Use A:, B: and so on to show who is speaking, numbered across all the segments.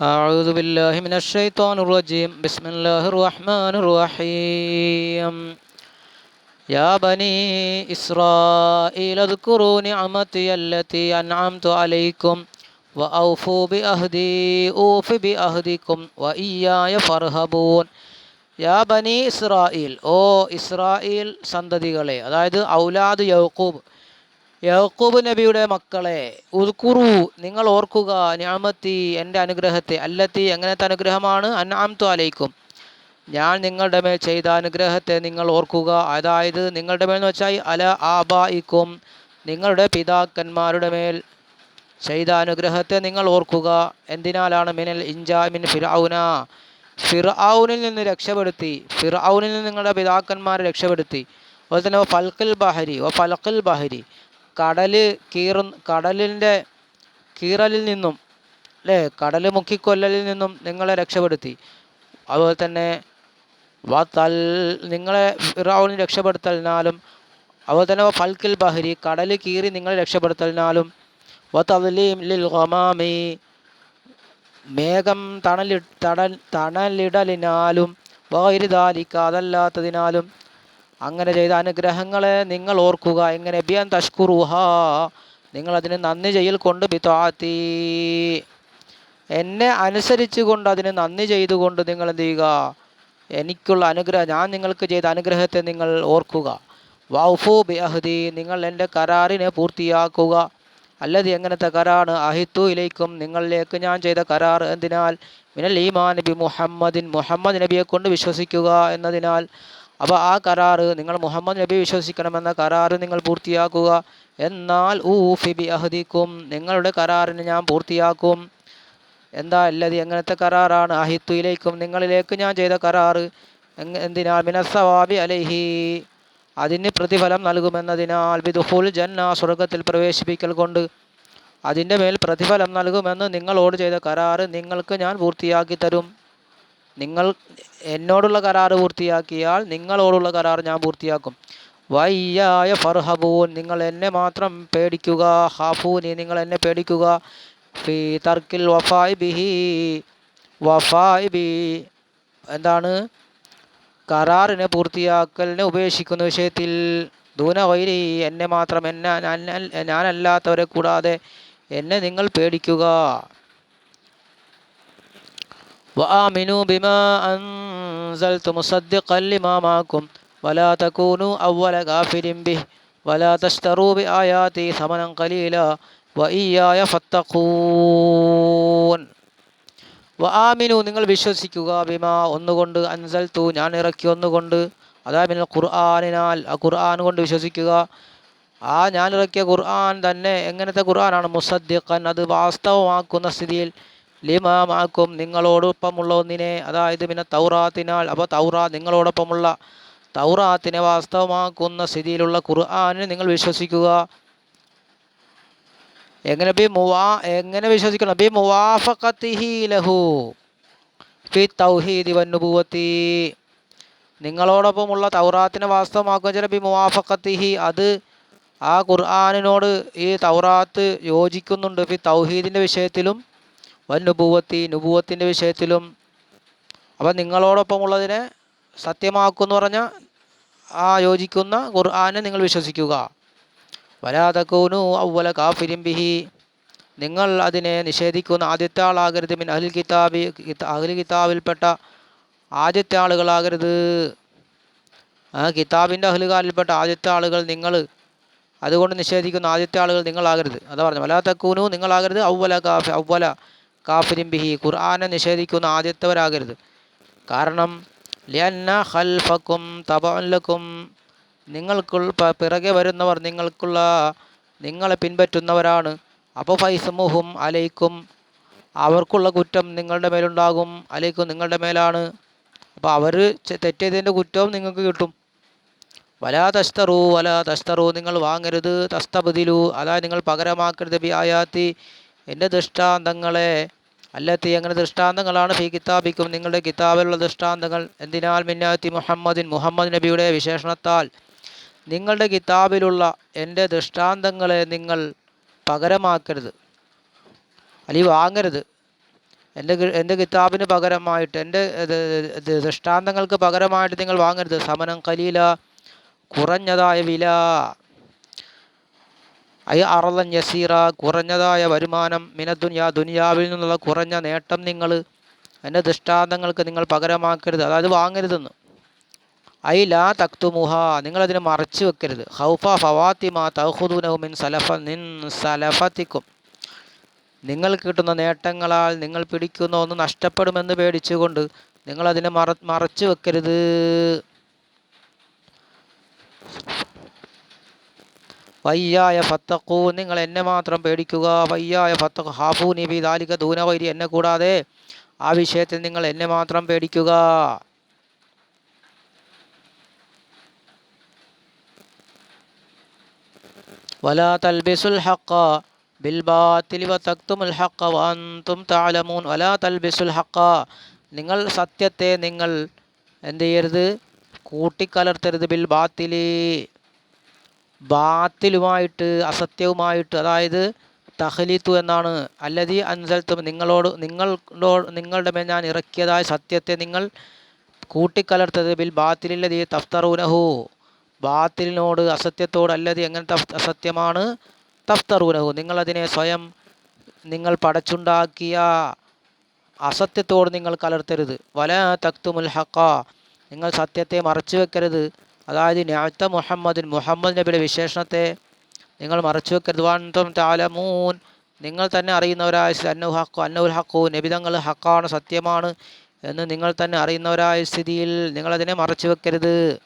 A: أعوذ بالله من الشيطان الرجيم بسم الله الرحمن الرحيم يا بني إسرائيل اذكروا نعمتي التي أنعمت عليكم وأوفوا بأهدي أوف بأهدكم وإياي فارهبون യാ ബനി ഇസ്രായേൽ ഓ ഇസ്രായേൽ സന്തതികളെ അതായത് ഔലാദ് യൗക്കൂബ് യൗക്കൂബ് നബിയുടെ മക്കളെ ഉദ്കുറു നിങ്ങൾ ഓർക്കുക ഞാമത്തി എന്റെ അനുഗ്രഹത്തെ അല്ലത്തി എങ്ങനത്തെ അനുഗ്രഹമാണ്? അന്നാംതു അലൈക്കും. ഞാൻ നിങ്ങളുടെ മേൽ ചെയ്ത അനുഗ്രഹത്തെ നിങ്ങൾ ഓർക്കുക. അതായത് നിങ്ങളുടെ മേൽ എന്ന് വെച്ചാൽ അല ആബായിക്കും. നിങ്ങളുടെ പിതാക്കന്മാരുടെ മേൽ ചെയ്ത അനുഗ്രഹത്തെ നിങ്ങൾ ഓർക്കുക. എന്തിനാലാണ്? മിനൽ ഇൻജാമിൻ ഫിറൌന. ഫിർഔനിൽ നിന്ന് രക്ഷപ്പെടുത്തി. ഫിർഔനിൽ നിന്ന് നിങ്ങളുടെ പിതാക്കന്മാരെ രക്ഷപ്പെടുത്തി. അതുപോലെ തന്നെ ഫൽക്കൽ ബഹരി ഓ ഫലക്കൽ ബഹരി. കടൽ കീറു കടലിന്റെ കീറലിൽ നിന്നും അല്ലേ കടൽ മുക്കിക്കൊല്ലലിൽ നിന്നും നിങ്ങളെ രക്ഷപ്പെടുത്തി. അതുപോലെ തന്നെ വത്തൽ നിങ്ങളെ ഫിറൌനിൽ രക്ഷപ്പെടുത്തലിനാലും അതുപോലെ തന്നെ ഫൽക്കിൽ ബഹരി കടൽ കീറി നിങ്ങളെ രക്ഷപ്പെടുത്തലിനാലും വത്തലീം ലിൽ ഗമാമി മേഘം തണലി തണൽ തണലിടലിനാലും വൈരുതാലിക്ക അതല്ലാത്തതിനാലും അങ്ങനെ ചെയ്ത അനുഗ്രഹങ്ങളെ നിങ്ങൾ ഓർക്കുക. എങ്ങനെ ബിയൻ തഷ്കുറുഹ. നിങ്ങൾ അതിന് നന്ദി ചെയ്യൽ കൊണ്ട് ബിത്താത്തി എന്നെ അനുസരിച്ച് കൊണ്ട് അതിന് നന്ദി ചെയ്തുകൊണ്ട് നിങ്ങൾ എന്ത് ചെയ്യുക? എനിക്കുള്ള അനുഗ്രഹം ഞാൻ നിങ്ങൾക്ക് ചെയ്ത അനുഗ്രഹത്തെ നിങ്ങൾ ഓർക്കുക. വൗഫു ബി അഹദി നിങ്ങൾ എന്റെ കരാറിനെ പൂർത്തിയാക്കുക. അല്ലത് എങ്ങനത്തെ കരാണ്? അഹിത്തു ഇലൈക്കും. നിങ്ങളിലേക്ക് ഞാൻ ചെയ്ത കരാർ എന്തിനാൽ? മിനൽ ഈമാൻ നബി മുഹമ്മദിൻ. മുഹമ്മദ് നബിയെ കൊണ്ട് വിശ്വസിക്കുക എന്നതിനാൽ. അപ്പോൾ ആ കരാറ് നിങ്ങൾ മുഹമ്മദ് നബി വിശ്വസിക്കണമെന്ന കരാറ് നിങ്ങൾ പൂർത്തിയാക്കുക. എന്നാൽ ഊഫി ബി അഹദിക്കും നിങ്ങളുടെ കരാറിന് ഞാൻ പൂർത്തിയാക്കും. എന്താ അല്ലത്? എങ്ങനത്തെ കരാറാണ്? അഹിത്തുയിലേക്കും നിങ്ങളിലേക്ക് ഞാൻ ചെയ്ത കരാറ് എന്തിനാ? മിനസ്സവാബി അലൈഹി. അതിന് പ്രതിഫലം നൽകുമെന്നതിനാൽ ബിദുഹുൽ ജന്ന സ്വർഗത്തിൽ പ്രവേശിപ്പിക്കൽ കൊണ്ട് അതിന്റെ മേൽ പ്രതിഫലം നൽകുമെന്ന് നിങ്ങളോട് ചെയ്ത കരാറ് നിങ്ങൾക്ക് ഞാൻ പൂർത്തിയാക്കി തരും. നിങ്ങൾ എന്നോടുള്ള കരാർ പൂർത്തിയാക്കിയാൽ നിങ്ങളോടുള്ള കരാർ ഞാൻ പൂർത്തിയാക്കും. വയ്യായ ഫർഹബൂൻ നിങ്ങൾ എന്നെ മാത്രം പേടിക്കുക. ഹാഫൂനി നിങ്ങൾ എന്നെ പേടിക്കുക. തർക്കിൽ വഫായ് ബിഹി വഫായ് ബി എന്താണ്? കരാറിനെ പൂർത്തിയാക്കലിനെ ഉപേക്ഷിക്കുന്ന വിഷയത്തിൽ ദൂന വൈരി എന്നെ മാത്രം എന്നെ ഞാനല്ലാത്തവരെ കൂടാതെ എന്നെ നിങ്ങൾ പേടിക്കുക. وآمنوا بما أنزلت مصدقا لما معكم ولا تكونوا أول كافر به ولا تشتروا بآياتي ثمنا قليلا وإياي فاتقون വആമിനു നിങ്ങൾ വിശ്വസിക്കുക ബിമ ഒന്നുകൊണ്ട് അൻസൽത്തു ഞാൻ ഇറക്കി ഒന്നുകൊണ്ട് അതായത് പിന്നെ ഖുർആാനിനാൽ ആ ഖുർആൻ കൊണ്ട് വിശ്വസിക്കുക ആ ഞാൻ ഇറക്കിയ ഖുർആൻ തന്നെ എങ്ങനത്തെ ഖുർആനാണ് മുസദ്ദിഖൻ അത് വാസ്തവമാക്കുന്ന സ്ഥിതിയിൽ ലിമാമാക്കും നിങ്ങളോടൊപ്പമുള്ള ഒന്നിനെ. അതായത് പിന്നെ തൗറാത്തിനാൽ അപ്പോൾ തൗറാ നിങ്ങളോടൊപ്പമുള്ള തൗറാത്തിനെ വാസ്തവമാക്കുന്ന സ്ഥിതിയിലുള്ള ഖുർആാനിനെ നിങ്ങൾ വിശ്വസിക്കുക. എങ്ങനെ? ബി മുവാ എങ്ങനെ വിശ്വസിക്കണം? ബി മുവാഫഖത്തിഹി ലഹു തൗഹീദി വന്നുപൂവത്തി നിങ്ങളോടൊപ്പമുള്ള തൗറാത്തിനെ വാസ്തവമാക്കുക ചില ബി മുവാഫഖത്തിഹി. അത് ആ ഖുർആാനിനോട് ഈ തൗറാത്ത് യോജിക്കുന്നുണ്ട്. ഫി തൗഹീദിന്റെ വിഷയത്തിലും വന്നുപൂവത്തി നുപൂവത്തിന്റെ വിഷയത്തിലും അപ്പം നിങ്ങളോടൊപ്പമുള്ളതിനെ സത്യമാക്കുമെന്ന് പറഞ്ഞ ആ യോജിക്കുന്ന ഖുർആാനെ നിങ്ങൾ വിശ്വസിക്കുക. വലാതക്കൂനു ഔവല കാഫിരിം ബിഹി. നിങ്ങൾ അതിനെ നിഷേധിക്കുന്ന ആദ്യത്തെ ആളാകരുത്. മിൻ അഹിൽ കിതാബി കിത- അഹിൽ കിതാബിൽപ്പെട്ട ആദ്യത്തെ ആളുകളാകരുത്. ആ കിതാബിന്റെ അഹ്ലുകാരിൽപ്പെട്ട ആദ്യത്തെ ആളുകൾ നിങ്ങൾ. അതുകൊണ്ട് നിഷേധിക്കുന്ന ആദ്യത്തെ ആളുകൾ നിങ്ങളാകരുത്. അതാ പറഞ്ഞു വലാത്തക്കൂനു നിങ്ങളാകരുത്. ഔവല കാഫി ഔവല കാഫിരിം ബിഹി ഖുർആാനെ നിഷേധിക്കുന്ന ആദ്യത്തവരാകരുത്. കാരണം ലിയന്ന ഖൽഫക്കും തപല്ലക്കും നിങ്ങൾക്കുള്ള പിറകെ വരുന്നവർ നിങ്ങൾക്കുള്ള നിങ്ങളെ പിൻപറ്റുന്നവരാണ്. അപ്പോൾ ഫൈസമുഹും അലൈക്കും അവർക്കുള്ള കുറ്റം നിങ്ങളുടെ മേലുണ്ടാകും അലൈക്കും നിങ്ങളുടെ മേലാണ്. അപ്പോൾ അവർ തെറ്റിയതിന്റെ കുറ്റവും നിങ്ങൾക്ക് കിട്ടും. വലാ തസ്തറു വലാ തസ്തറു നിങ്ങൾ വാങ്ങരുത് തസ്തബദിലു അതായത് നിങ്ങൾ പകരമാക്കരുത് ബി എന്റെ ദൃഷ്ടാന്തങ്ങളെ അല്ലത്തി അങ്ങനെ ദൃഷ്ടാന്തങ്ങളാണ് ഫി കിതാബിക്കും നിങ്ങളുടെ കിതാബിലുള്ള ദൃഷ്ടാന്തങ്ങൾ. എന്തിനാൽ മിന്നാത്തി മുഹമ്മദിൻ മുഹമ്മദ് നബിയുടെ വിശേഷണത്താൽ നിങ്ങളുടെ കിതാബിലുള്ള എന്റെ ദൃഷ്ടാന്തങ്ങളെ നിങ്ങൾ പകരമാക്കരുത്. അല്ലെങ്കിൽ വാങ്ങരുത്. എന്റെ എന്റെ കിതാബിന് പകരമായിട്ട് എന്റെ ദൃഷ്ടാന്തങ്ങൾക്ക് പകരമായിട്ട് നിങ്ങൾ വാങ്ങരുത്. സമനം കലീല കുറഞ്ഞതായ വില. അയ അറലൻ യസീറ കുറഞ്ഞതായ വരുമാനം മിന ദുനിയാ ദുനിയാവിൽ നിന്നുള്ള കുറഞ്ഞ നേട്ടം നിങ്ങൾ എന്റെ ദൃഷ്ടാന്തങ്ങൾക്ക് നിങ്ങൾ പകരമാക്കരുത്. അതായത് വാങ്ങരുതെന്ന്. ഐ ലാ തക്തുമുഹ നിങ്ങളതിനെ മറച്ചു വെക്കരുത്. ഹൗഫ ഫവാത്തിമ തൗഹുദൂനഹു മിൻ സലഫ നിൻ സലഫത്തിക്കും. നിങ്ങൾ കിട്ടുന്ന നേട്ടങ്ങളാൽ നിങ്ങൾ പിടിക്കുന്ന ഒന്ന് നഷ്ടപ്പെടുമെന്ന് പേടിച്ചുകൊണ്ട് നിങ്ങളതിനെ മറ മറച്ചു വെക്കരുത്. വയ്യായ ഫത്തക്കു നിങ്ങൾ എന്നെ മാത്രം പേടിക്കുക. വയ്യായ ഫത്തക്കു ഹാഫു നിബി ദാലിക ദൂനവൈരി എന്നെ കൂടാതെ ആ വിഷയത്തിൽ നിങ്ങൾ എന്നെ മാത്രം പേടിക്കുക. വലാ തൽബിസുൽ ഹക്ക ബിൽബാത്തിൽ തക്തുമുൽ ഹക്ക വന്തും താലമൂൻ വലാ തൽബിസുൽ ഹക്ക നിങ്ങൾ സത്യത്തെ നിങ്ങൾ എന്ത് ചെയ്യരുത്? കൂട്ടിക്കലർത്തരുത് ബിൽ ബാത്തിലി. ബാത്തിലുമായിട്ട് അസത്യവുമായിട്ട് അതായത് തഹലീത്തു എന്നാണ്. അല്ലതി അൻസൽത്തും നിങ്ങളോട് നിങ്ങളോട് നിങ്ങളുടെ മേൽ ഞാൻ ഇറക്കിയതായ സത്യത്തെ നിങ്ങൾ കൂട്ടിക്കലർത്തത് ബിൽ ബാത്തിലില്ലതി തഫ്തറൂനഹു. ബാത്തിലിനോട് അസത്യത്തോട് അല്ലതി എങ്ങനത്തെ അഫ്- അസത്യമാണ്? തഫ്തറൂനഹു. നിങ്ങളതിനെ സ്വയം നിങ്ങൾ പടച്ചുണ്ടാക്കിയ അസത്യത്തോട് നിങ്ങൾ കലർത്തരുത്. വല തക്തുമുൽ ഹക്ക നിങ്ങൾ സത്യത്തെ മറച്ചു വെക്കരുത് അതായത് ഞാത്ത മുഹമ്മദിൻ മുഹമ്മദ് നബിയുടെ വിശേഷണത്തെ നിങ്ങൾ മറച്ചു വെക്കരുത്. താലമൂൻ നിങ്ങൾ തന്നെ അറിയുന്നവരായ അന്നു ഹക്കു അന്നുൽ ഹക്കു നബിതങ്ങൾ ഹക്കാണ് സത്യമാണ് എന്ന് നിങ്ങൾ തന്നെ അറിയുന്നവരായ സ്ഥിതിയിൽ നിങ്ങളതിനെ മറച്ചു വെക്കരുത്.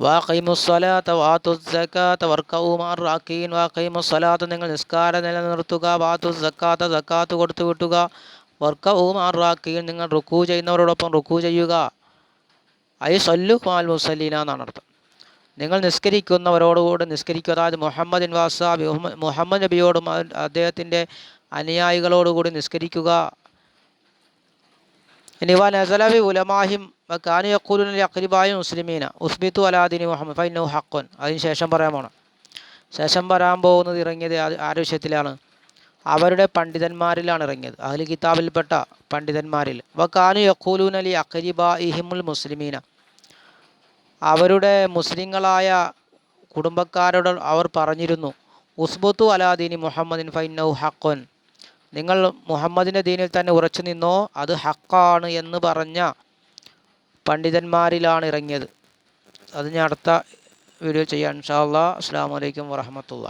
A: വാഖൈമുസ്സലാത്ത വാത്തുസക്കാത്ത വർക്കവുമാർ റാക്കീൻ വാഖൈമുസ്സലാത്ത് നിങ്ങൾ നിസ്കാരം നിലനിർത്തുക വാത്തു സക്കാത്ത സക്കാത്ത് കൊടുത്തു വിട്ടുക. വർക്കവുമാർ റാക്കിയിൽ നിങ്ങൾ റുക്കു ചെയ്യുന്നവരോടൊപ്പം റുക്കു ചെയ്യുക. ഐ സല്ലു മാൽ മുസല്ലീന എന്നാണ് അർത്ഥം. നിങ്ങൾ നിസ്കരിക്കുന്നവരോടുകൂടി നിസ്കരിക്കുക. അതായത് മുഹമ്മദിൻ വാസാബി മുഹമ്മദ് നബിയോടും അദ്ദേഹത്തിന്റെ അനുയായികളോടുകൂടി നിസ്കരിക്കുക. ഇനി വ നസലബി ഉലമാഹിം കാനു യക്കൂലുൻ അക്രിബായ മുസ്ലിമീന. ഉസ്ബിത്തു അലാദിനി മുഹമ്മദ് ഫൈനു ഹക്കുൻ അതിന് ശേഷം പറയാൻ പോണം. ശേഷം വരാൻ പോകുന്നത് ഇറങ്ങിയത് ആ- വിഷയത്തിലാണ്. അവരുടെ പണ്ഡിതന്മാരിലാണ് ഇറങ്ങിയത്. അഹ്ലി കിതാബിൽപ്പെട്ട പണ്ഡിതന്മാരിൽ. വ യഖൂലൂൻ അലി അലി ഇഹിമുൽ മുസ്ലിമീന. അവരുടെ മുസ്ലിങ്ങളായ കുടുംബക്കാരോട് അവർ പറഞ്ഞിരുന്നു ഉസ്ബത്തു അലാദീനി മുഹമ്മദിൻ ഫൈനൗ ഹക്കുൻ നിങ്ങൾ മുഹമ്മദിന്റെ ദീനിൽ തന്നെ ഉറച്ചു നിന്നോ അത് ഹക്കാണ് എന്ന് പറഞ്ഞ പണ്ഡിതന്മാരിലാണ് ഇറങ്ങിയത്. അത് ഞാൻ അടുത്ത വീഡിയോ ചെയ്യാം. ഇൻഷാ അല്ലാ അസ്സാം വലൈക്കും വറഹമത്തുള്ള